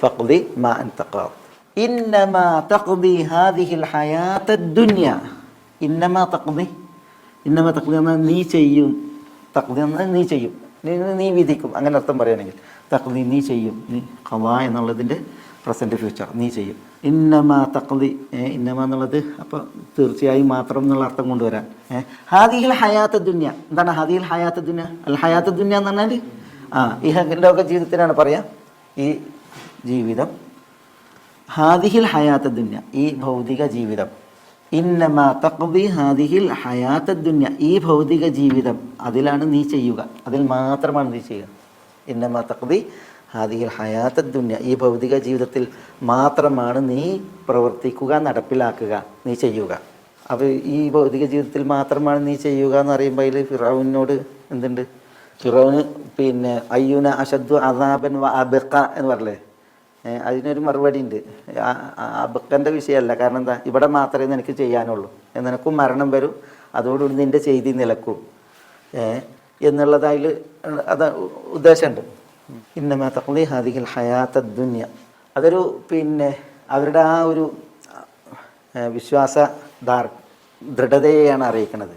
ഫഖ്ദി മാ അൻത ഖാദ് ഇന്നമാ തഖ്ദി ഹാദിഹിൽ ഹയാത്തദ് ദുനിയ ഇന്നമാ തഖ്ദി ഇന്നമാ തഖ്ദി എന്നാൽ നീ ചെയ്യും. തഖ്ദി എന്നാൽ നീ ചെയ്യും. നീ വിധിക്കും. അങ്ങനെ അർത്ഥം പറയുകയാണെങ്കിൽ തഖ്ദി നീ ചെയ്യും. നീ ഖള എന്നുള്ളതിന്റെ പ്രസന്റ് ഫ്യൂച്ചർ നീ ചെയ്യും. ഇന്നമാ തഖ്ദി ഇന്നമ എന്നുള്ളത് അപ്പോൾ തീർച്ചയായും മാത്രം എന്നുള്ള അർത്ഥം കൊണ്ടുവരാൻ ഹാദിഹിൽ ഹയാത്ത ദുന്യ. എന്താണ് ഹാദിഹിൽ ഹയാത്ത ദുന്യ? അൽ ഹയാത്ത ദുന്യ എന്ന് പറഞ്ഞാൽ? ആ ഈ ലോക ജീവിതത്തിനാണ് പറയാ. ഈ ജീവിതം. ഹാദിഹിൽ ഹയാത്ത ദുന്യ ഈ ഭൗതിക ജീവിതം. ഇന്നമാ തക്വി ഹാദിഹിൽ ഹയാത്ത ദുന്യ ഈ ഭൗതിക ജീവിതം. അതിലാണ് നീ ചെയ്യുക. അതിൽ മാത്രമാണ് നീ ചെയ്യുക. ഇന്നമാ തക്വി ഹാദിഹിൽ ഹയാത്ത ദുന്യ ഈ ഭൗതിക ജീവിതത്തിൽ മാത്രമാണ് നീ പ്രവർത്തിക്കുക നടപ്പിലാക്കുക നീ ചെയ്യുക. അപ്പോൾ ഈ ഭൗതിക ജീവിതത്തിൽ മാത്രമാണ് നീ ചെയ്യുക എന്ന് പറയുമ്പോൾ അതിൽ ഫിറാവുനോട് എന്തുണ്ട്? ഫിറൌന് പിന്നെ അയ്യുന അഷദ്ദു അദാബൻ അബിഖ എന്ന് പറയല്ലേ ഏ, അതിനൊരു മറുപടി ഉണ്ട് അബക്കന്റെ വിഷയമല്ല. കാരണം എന്താ? ഇവിടെ മാത്രമേ നിനക്ക് ചെയ്യാനുള്ളൂ. നിനക്കും മരണം വരും. അതോടുകൂടി നിന്റെ ചെയ്തി നിലക്കും. എന്നുള്ളതായി അത് ഉദ്ദേശമുണ്ട്. ഇന്നമാ തഖ്ലി ഹാദിഹിൽ ഹയാത്ത ദുന്യ. അതൊരു പിന്നെ അവരുടെ ആ ഒരു വിശ്വാസ ധാർ ദൃഢതയെയാണ് അറിയിക്കുന്നത്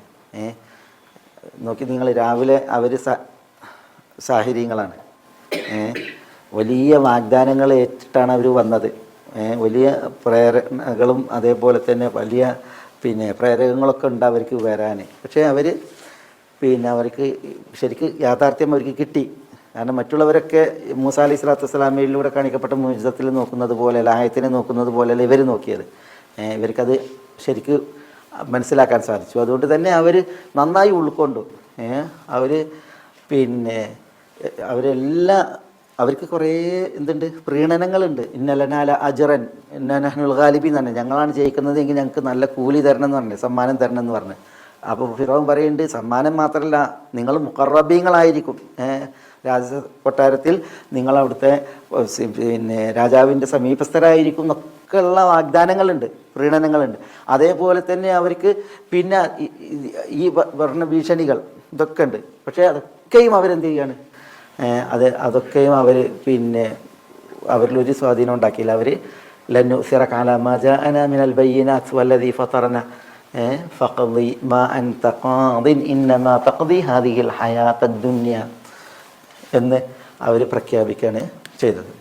നോക്കി നിങ്ങൾ രാവിലെ അവർ സാഹചര്യങ്ങളാണ്. ഏ വലിയ വാഗ്ദാനങ്ങൾ ഏറ്റിട്ടാണ് അവർ വന്നത്. വലിയ പ്രേരണകളും അതേപോലെ തന്നെ വലിയ പിന്നെ പ്രേരകങ്ങളൊക്കെ ഉണ്ട് അവർക്ക് വരാൻ പക്ഷേ അവർ പിന്നെ അവർക്ക് ശരിക്ക് യാഥാർത്ഥ്യം അവർക്ക് കിട്ടി. കാരണം മറ്റുള്ളവരൊക്കെ മൂസ അലി സ്വലാത്തു വസ്സലാമയിലൂടെ കാണിക്കപ്പെട്ട മുജിതത്തിൽ നോക്കുന്നത് പോലെ ലായത്തിനെ നോക്കുന്നത് പോലെയല്ല ഇവർ നോക്കിയത്? ഇവർക്കത് ശരിക്ക് മനസ്സിലാക്കാൻ സാധിച്ചു. അതുകൊണ്ട് തന്നെ അവർ നന്നായി ഉൾക്കൊണ്ടു. അവർ പിന്നെ അവരെല്ലാം അവർക്ക് കുറേ എന്തുണ്ട്? പ്രീണനങ്ങളുണ്ട്. ഇന്നലനാല അജറൻ ഇന്നഹനുൽ ഗാലിബി പറഞ്ഞു. ഞങ്ങളാണ് ജയിക്കുന്നത് എങ്കിൽ ഞങ്ങൾക്ക് നല്ല കൂലി തരണം എന്ന് പറഞ്ഞു സമ്മാനം തരണം എന്ന് പറഞ്ഞു. അപ്പോൾ ഫിറോൻ പറയുന്നുണ്ട് സമ്മാനം മാത്രമല്ല നിങ്ങൾ മുഖറബീങ്ങളായിരിക്കും. രാജ കൊട്ടാരത്തിൽ നിങ്ങൾ അവിടുത്തെ പിന്നെ രാജാവിന്റെ സമീപസ്ഥരായിരിക്കും എന്നൊക്കെയുള്ള വാഗ്ദാനങ്ങളുണ്ട് പ്രീണനങ്ങളുണ്ട്. അതേപോലെ തന്നെ അവർക്ക് പിന്നെ ഈ- വർണഭീഷണികൾ ഇതൊക്കെ ഉണ്ട്. പക്ഷേ അതൊക്കെയും അവരെന്ത് ചെയ്യാണ്? ഏഹ് അത് അതൊക്കെയും അവർ പിന്നെ അവരിലൊരു സ്വാധീനം ഉണ്ടാക്കിയില്ല. അവർ ലന്നു സിറ കാലമാജ മിനൽ ബയ്യനാത്ത് വല്ലതി ഫത്തറന ഫഖദി മാ അൻത ഖാദിൻ ഇന്നമാ ഹാദിഹിൽ ഹയാത്ത ദുന്യ എന്ന് അവർ പ്രഖ്യാപിക്കുകയാണ് ചെയ്തത്.